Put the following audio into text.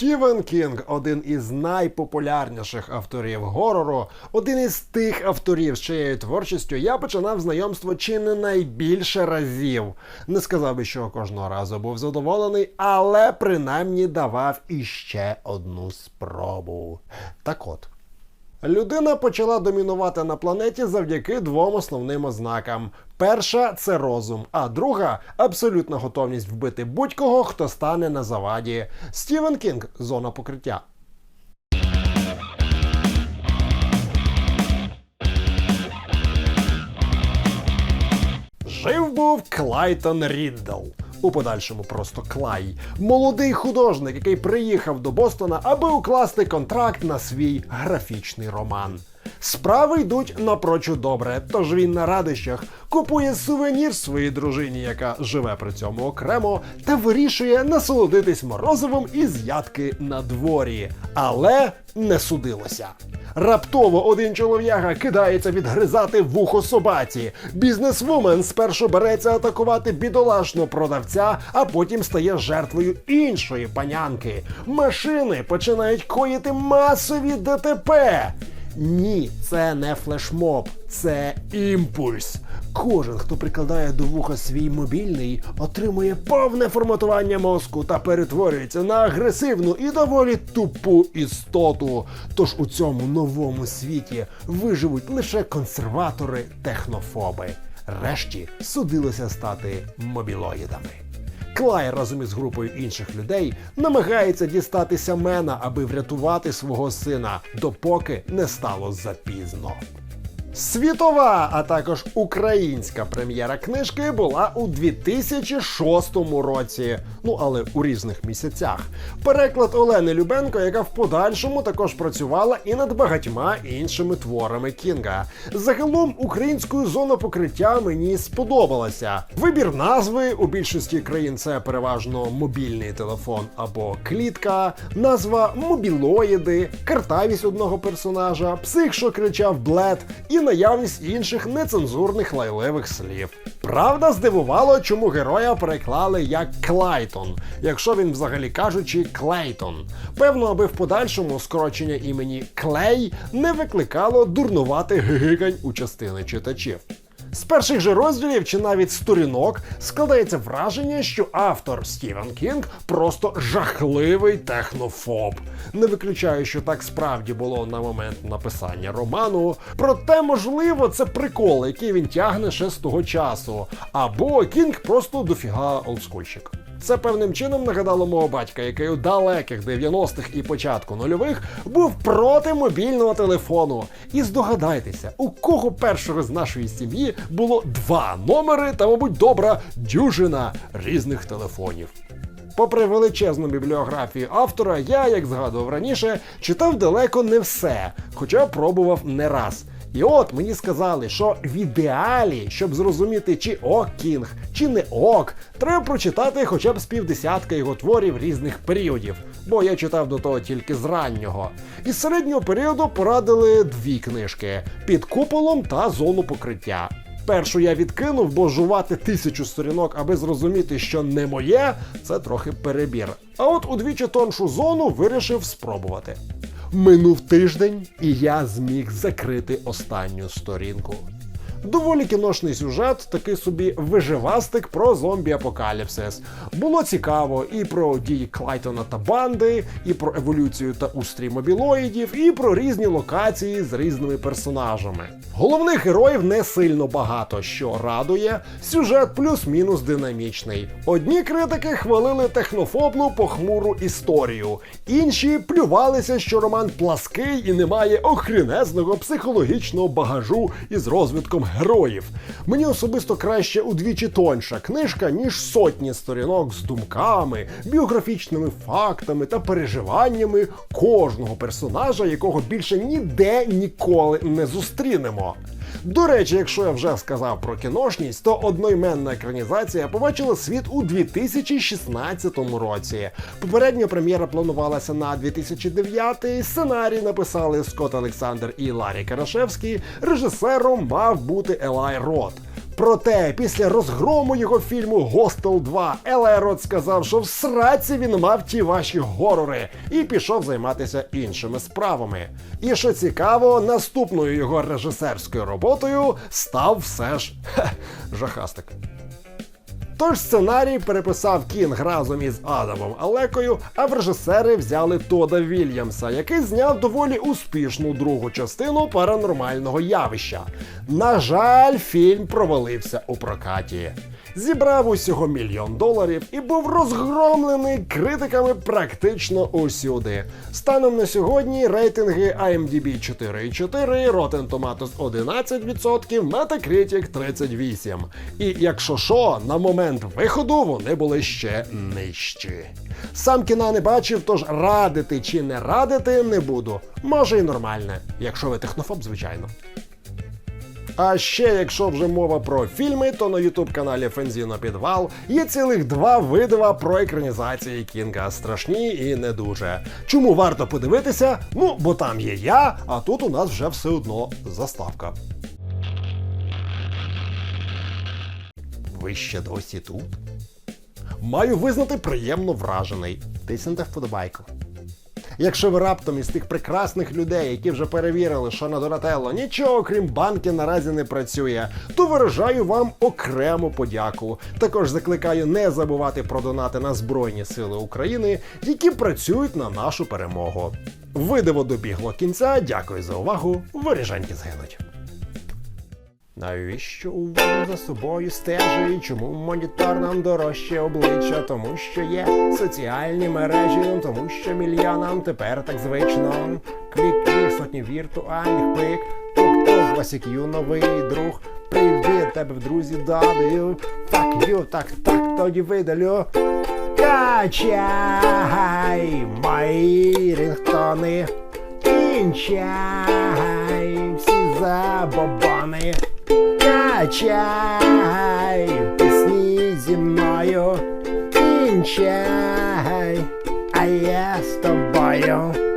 Стівен Кінг один із найпопулярніших авторів горору, один із тих авторів, з чиєю творчістю я починав знайомство чи не найбільше разів. Не сказав би, що кожного разу був задоволений, але принаймні давав іще одну спробу. Так от. Людина почала домінувати на планеті завдяки двом основним ознакам: перша це розум, а друга абсолютна готовність вбити будь-кого, хто стане на заваді. Стівен Кінг зона покриття. Жив був Клайтон Ріддл. У подальшому просто Клай, молодий художник, який приїхав до Бостона, аби укласти контракт на свій графічний роман. Справи йдуть напрочуд добре, тож він на радощах купує сувенір своїй дружині, яка живе при цьому окремо, та вирішує насолодитись морозивом із ядки на дворі. Але не судилося. Раптово один чолов'яга кидається відгризати вухо собаці. Бізнесвумен спершу береться атакувати бідолашного продавця, а потім стає жертвою іншої панянки. Машини починають коїти масові ДТП. Ні, це не флешмоб, це імпульс. Кожен, хто прикладає до вуха свій мобільний, отримує повне форматування мозку та перетворюється на агресивну і доволі тупу істоту. Тож у цьому новому світі виживуть лише консерватори технофоби. Решті судилося стати мобілоїдами. Клай разом із групою інших людей намагається дістатися Мена, аби врятувати свого сина, допоки не стало запізно. Світова, а також українська прем'єра книжки була у 2006 році, ну але у різних місяцях. Переклад Олени Любенко, яка в подальшому також працювала і над багатьма іншими творами Кінга. Загалом українською зона покриття мені сподобалася. Вибір назви у більшості країн це переважно мобільний телефон або клітка, назва мобілоїди, картавість одного персонажа, псих, що кричав блед, і наявність інших нецензурних лайливих слів. Правда, здивувало, чому героя переклали як Клайтон, якщо він взагалі кажучи Клейтон. Певно, аби в подальшому скорочення імені Клей не викликало дурнувати гигикань у частини читачів. З перших же розділів чи навіть сторінок складається враження, що автор Стівен Кінг просто жахливий технофоб. Не виключаю, що так справді було на момент написання роману. Проте, можливо, це прикол, який він тягне ще з того часу. Або Кінг просто дофіга олдскульщик. Це певним чином нагадало мого батька, який у далеких 90-х і початку нульових був проти мобільного телефону. І здогадайтеся, у кого першого з нашої сім'ї було два номери та, мабуть, добра дюжина різних телефонів. Попри величезну бібліографію автора, я, як згадував раніше, читав далеко не все, хоча пробував не раз. І от мені сказали, що в ідеалі, щоб зрозуміти, чи ок Кінг, чи не ок, треба прочитати хоча б з півдесятка його творів різних періодів, бо я читав до того тільки з раннього. Із середнього періоду порадили дві книжки під куполом та зону покриття. Першу я відкинув, бо жувати тисячу сторінок, аби зрозуміти, що не моє, це трохи перебір. А от удвічі тоншу зону вирішив спробувати. Минув тиждень, і я зміг закрити останню сторінку. Доволі кіношний сюжет, такий собі виживастик про зомбі-апокаліпсис. Було цікаво і про дії Клайтона та банди, і про еволюцію та устрій мобілоїдів, і про різні локації з різними персонажами. Головних героїв не сильно багато, що радує. Сюжет плюс-мінус динамічний. Одні критики хвалили технофобну похмуру історію, інші плювалися, що роман плаский і не має охрінезного психологічного багажу із розвитком героїв. Мені особисто краще удвічі тонша книжка, ніж сотні сторінок з думками, біографічними фактами та переживаннями кожного персонажа, якого більше ніде ніколи не зустрінемо. До речі, якщо я вже сказав про кіношність, то одноіменна екранізація побачила світ у 2016 році. Попередня прем'єра планувалася на 2009, сценарій написали Скотт Олександр і Ларі Карашевський, режисером мав бути Елай Рот. Проте після розгрому його фільму Гостел 2 Елерот сказав, що в сраці він мав ті ваші горори і пішов займатися іншими справами. І що цікаво, наступною його режисерською роботою став все ж хе, жахастик. Тож сценарій переписав Кінг разом із Адамом Алекою, а в режисери взяли Тода Вільямса, який зняв доволі успішну другу частину паранормального явища. На жаль, фільм провалився у прокаті. Зібрав усього мільйон доларів і був розгромлений критиками практично усюди. Станом на сьогодні рейтинги IMDb 4,4, Rotten Tomatoes 11%, Metacritic 38%. І якщо що, на момент виходу вони були ще нижчі. Сам кіна не бачив, тож радити чи не радити не буду. Може і нормальне, якщо ви технофоб, звичайно. А ще, якщо вже мова про фільми, то на ютуб каналі Фензіно Підвал є цілих два видива про екранізації Кінга. Страшні і не дуже. Чому варто подивитися? Ну, бо там є я, а тут у нас вже все одно заставка. Ви ще досі тут? Маю визнати приємно вражений. Тиснете вподобайку. Якщо ви раптом із тих прекрасних людей, які вже перевірили, що на Донателло нічого крім банки наразі не працює, то виражаю вам окрему подяку. Також закликаю не забувати про донати на Збройні Сили України, які працюють на нашу перемогу. Видиво добігло кінця. Дякую за увагу. Виріжаньки згинуть. Навіщо увагу за собою стежить? Чому монітор нам дорожче обличчя? Тому що є соціальні мережі, ну, тому що мільйонам тепер так звично. Клік-клік, сотні віртуальних пик. Тук-тук, Васік'ю, новий друг. Привіт, тебе в друзі додаю. Fuck you, так, так, тоді видалю. Качай мої рінгтони. Кінчай всі забобони. Качай пісні зі. Кінчай, а я з тобою.